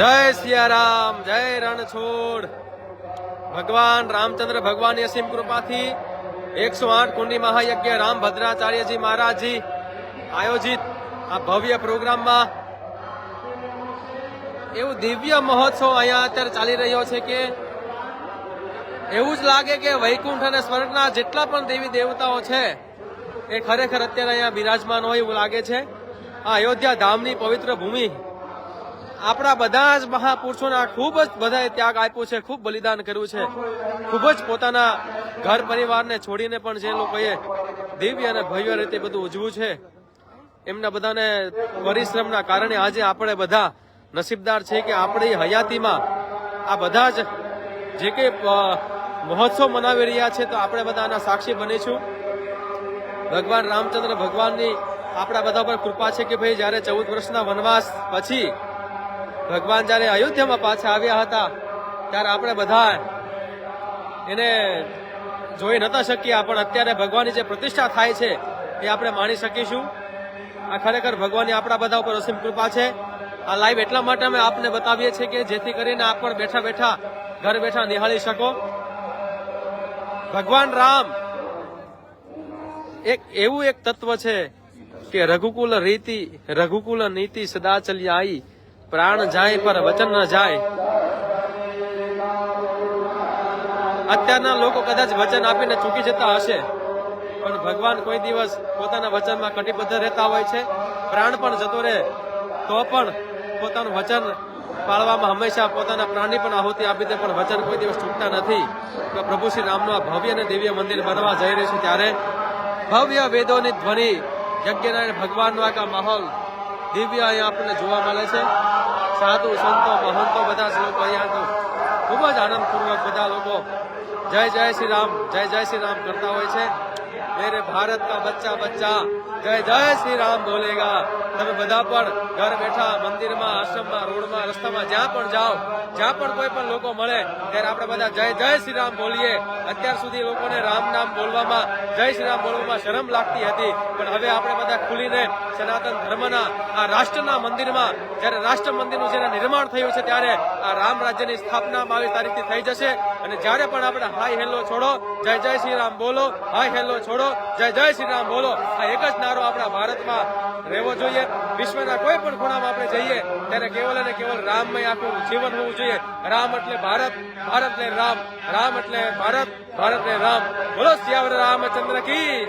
જય સિયારામ, જય રણછોડ. ભગવાન રામચંદ્ર ભગવાનની અસીમ કૃપાથી એકસો આઠ કુંડી મહાયજ્ઞ રામ ભદ્રાચાર્યજી મહારાજજી આયોજિત આ ભવ્ય પ્રોગ્રામમાં એવું દિવ્ય મહોત્સવ અહીંયા અત્યારે ચાલી રહ્યો છે કે એવું જ લાગે કે વૈકુંઠ અને સ્વર્ગના જેટલા પણ દેવી દેવતાઓ છે એ ખરેખર અત્યારે અહીંયા બિરાજમાન હોય એવું લાગે છે. આ અયોધ્યા ધામની પવિત્ર ભૂમિ આપણા બધા જ મહાપુરુષોના ખૂબ જ બધાએ ત્યાગ આપ્યો છે, ખૂબ બલિદાન કર્યું છે. ખૂબ જ પોતાના ઘર પરિવારને છોડીને પણ જે લોકોએ દિવ્ય અને ભવ્ય રીતે બધું ઉજવું છે, એમના બધાને પરિશ્રમના કારણે આજે આપણે બધા નસીબદાર છે કે આપણી હયાતીમાં આ બધા જ જે કંઈ મહોત્સવ મનાવી રહ્યા છે તો આપણે બધા આના સાક્ષી બનીશું. ભગવાન રામચંદ્ર ભગવાનની આપણા બધા પર કૃપા છે કે ભાઈ જ્યારે ચૌદ વર્ષના વનવાસ પછી ભગવાન જ્યારે અયોધ્યામાં પાછા આવ્યા હતા, ત્યારે આપણે બધા એને જોઈ નતા શક્યા, પણ અત્યારે ભગવાનની જે પ્રતિષ્ઠા થાય છે, એ આપણે માણી શકીશું. આ ખરેખર ભગવાનની આપણા બધા ઉપર અસીમ કૃપા છે. આ લાઈવ એટલા માટે અમે આપને બતાવીએ છીએ કે જેથી કરીને આપ પણ બેઠા બેઠા ઘર બેઠા નિહાળી શકો. ભગવાન રામ એક એવું એક તત્વ છે કે રઘુકુલ રીતિ, રઘુકુલ નીતિ સદા આવી પ્રાણ જાય પર વચન ન જાય. અત્યારના લોકો કદાચ વચન આપીને ચૂકી જતા હશે. પણ ભગવાન કોઈ દિવસ પોતાના વચનમાં કટિબદ્ધ રહેતા હોય છે. પ્રાણ પણ જતો રહે, તો પણ પોતાનું વચન પાળવામાં હંમેશા પોતાના પ્રાણની પણ આહુતિ આપી દે, પણ વચન કોઈ દિવસ ચૂકતા નથી. તો પ્રભુ શ્રી રામનું આ ભવ્ય અને દિવ્ય મંદિર બનવા જઈ રહ્યું છે ત્યારે ભવ્ય વેદોની ધ્વનિ, યજ્ઞનારાયણ ભગવાનનો આખા માહોલ દિવ્ય અહીંયા આપણને જોવા મળે છે. સાધુ, સંતો, મહંતો બધા જ લોકો અહીંયા તો ખૂબ જ આનંદપૂર્વક બધા લોકો જય જય શ્રી રામ, જય જય શ્રી રામ કરતા હોય છે. મેરે ભારત કા બચ્ચા બચ્ચા, જય જય શ્રી રામ બોલેગા. તમે બધા પણ ઘર બેઠા મંદિરમાં, આશ્રમમાં, રોડમાં, રસ્તામાં જ્યાં પણ જાઓ જ્યાં પણ કોઈ પણ લોકો મળે, ત્યારે આપણે બધા જય જય શ્રી રામ બોલીએ. અત્યાર સુધી લોકોને રામ નામ બોલવામાં, જય શ્રી રામ બોલવામાં શરમ લાગતી હતી. પણ હવે આપણે બધા ખુલીને સનાતન ધર્મના, આ રાષ્ટ્રના મંદિરમાં, જ્યારે રાષ્ટ્ર મંદિરનું જ્યારે નિર્માણ થયું છે, ત્યારે આ રામ રાજ્યની સ્થાપના બાવીસ તારીખથી થઈ જશે. અને જ્યારે પણ આપણે હાય હેલો છોડો, જય જય શ્રી રામ બોલો, હાય હેલો છોડો, જય જય શ્રી રામ બોલો, આ એક જ નારો આપણા ભારતમાં રહેવો જોઈએ. વિશ્વના કોઈ પણ ખૂણામાં આપણે જઈએ, ત્યારે કેવલ અને કેવલ રામમય આખું જીવન હોવું જોઈએ. રામ એટલે ભારત ભારત એટલે રામ રામ એટલે ભારત ભારત એટલે રામ. બોલો સિયાવર રામચંદ્ર કી